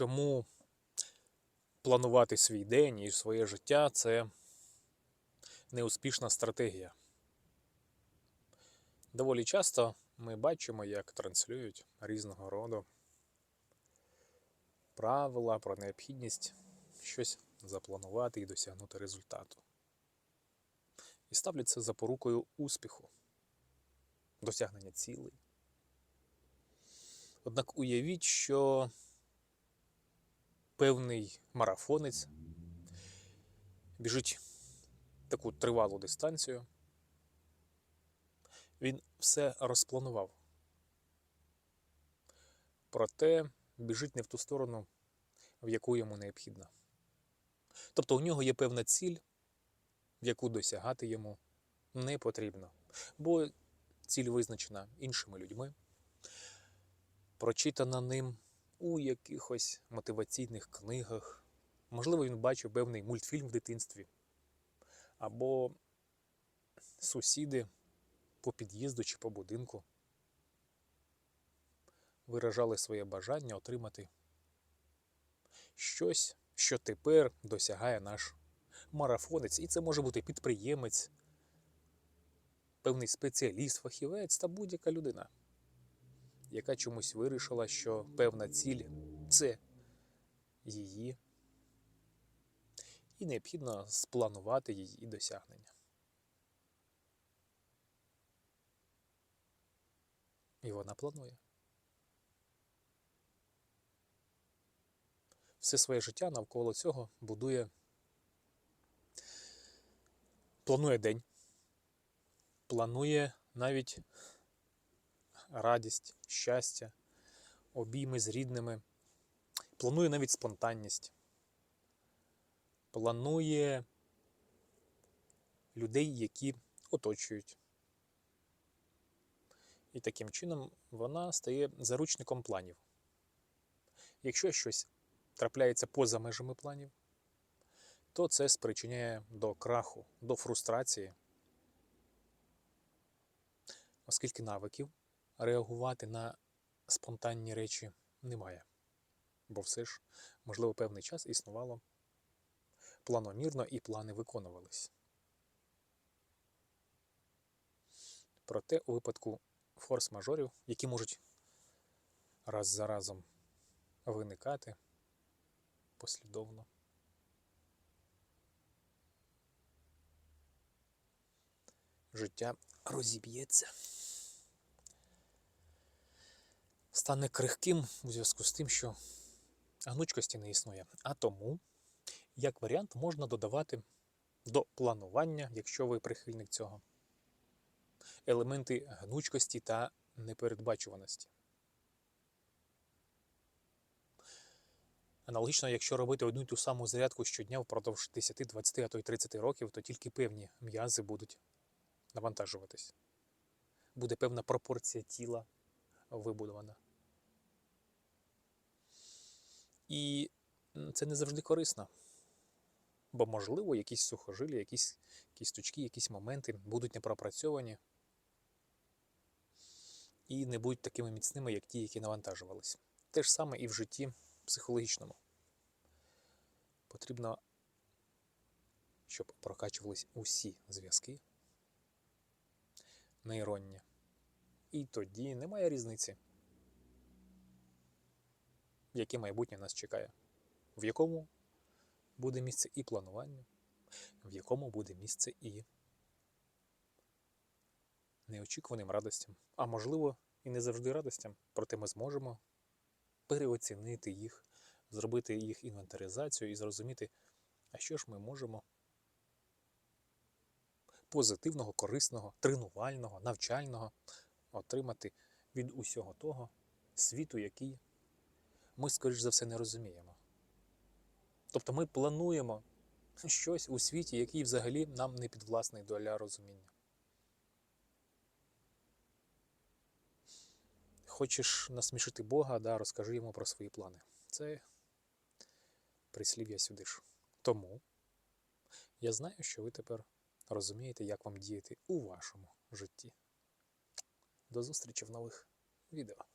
чому планувати свій день і своє життя це неуспішна стратегія. Доволі часто ми бачимо, як транслюють різного роду правила про необхідність щось запланувати і досягнути результату. І ставлять це запорукою успіху, досягнення цілей. Однак уявіть, що певний марафонець біжить таку тривалу дистанцію. Він все розпланував. Проте біжить не в ту сторону, в яку йому необхідно. Тобто у нього є певна ціль, яку досягати йому не потрібно, бо ціль визначена іншими людьми, прочитана ним у якихось мотиваційних книгах. Можливо, він бачив певний мультфільм в дитинстві, або сусіди по під'їзду чи по будинку виражали своє бажання отримати щось, що тепер досягає наш марафонець. І це може бути підприємець, певний спеціаліст, фахівець та будь-яка людина, яка чомусь вирішила, що певна ціль це її, і необхідно спланувати її досягнення. І вона планує. Все своє життя навколо цього будує, планує день, планує навіть радість, щастя, обійми з рідними, планує навіть спонтанність, планує людей, які оточують. І таким чином вона стає заручником планів. Якщо щось трапляється поза межами планів, то це спричиняє до краху, до фрустрації, оскільки навиків реагувати на спонтанні речі немає. Бо все ж, можливо, певний час існувало планомірно і плани виконувались. Проте у випадку форс-мажорів, які можуть раз за разом виникати послідовно. Життя розіб'ється, стане крихким у зв'язку з тим, що гнучкості не існує. А тому, як варіант, можна додавати до планування, якщо ви прихильник цього елементи гнучкості та непередбачуваності. Аналогічно, якщо робити одну й ту саму зарядку щодня впродовж 10, 20, а то й 30 років, то тільки певні м'язи будуть навантажуватись. Буде певна пропорція тіла вибудована. І це не завжди корисно. Бо, можливо, якісь сухожилі, якісь кісточки, якісь моменти будуть непропрацьовані і не будуть такими міцними, як ті, які навантажувались. Те ж саме і в житті психологічному. Потрібно, щоб прокачувались усі зв'язки нейронні. І тоді немає різниці, яке майбутнє нас чекає, в якому буде місце і планування, в якому буде місце і неочікуваним радостям, а можливо, і не завжди радостям, проте ми зможемо переоцінити їх, зробити їх інвентаризацію і зрозуміти, а що ж ми можемо позитивного, корисного, тренувального, навчального отримати від усього того світу, який ми, скоріш за все, не розуміємо. Тобто ми плануємо щось у світі, який взагалі нам не підвласний для розуміння. Хочеш насмішити Бога, да, розкажи йому про свої плани. Це прислів'я сюди ж. Тому я знаю, що ви тепер розумієте, як вам діяти у вашому житті. До зустрічі в нових відео.